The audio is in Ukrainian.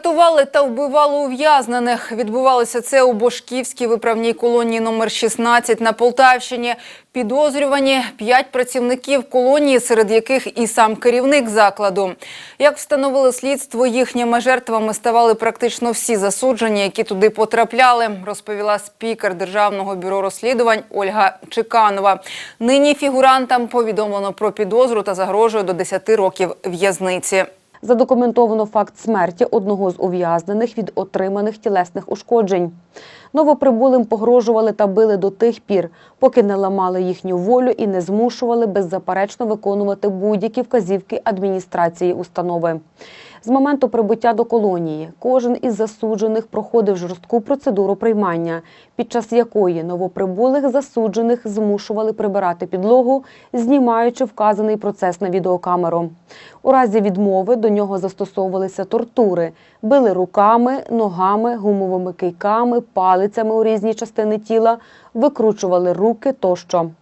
Катували та вбивали ув'язнених. Відбувалося це у Бошківській виправній колонії номер 16 на Полтавщині. Підозрювані п'ять працівників колонії, серед яких і сам керівник закладу. Як встановили слідство, їхніми жертвами ставали практично всі засуджені, які туди потрапляли, розповіла спікер Державного бюро розслідувань Ольга Чеканова. Нині фігурантам повідомлено про підозру та загрожує до 10 років в'язниці. Задокументовано факт смерті одного з ув'язнених від отриманих тілесних ушкоджень. Новоприбулим погрожували та били до тих пір, поки не ламали їхню волю і не змушували беззаперечно виконувати будь-які вказівки адміністрації установи. З моменту прибуття до колонії кожен із засуджених проходив жорстку процедуру приймання, під час якої новоприбулих засуджених змушували прибирати підлогу, знімаючи вказаний процес на відеокамеру. У разі відмови до нього застосовувалися тортури, били руками, ногами, гумовими кийками, палицями у різні частини тіла, викручували руки тощо.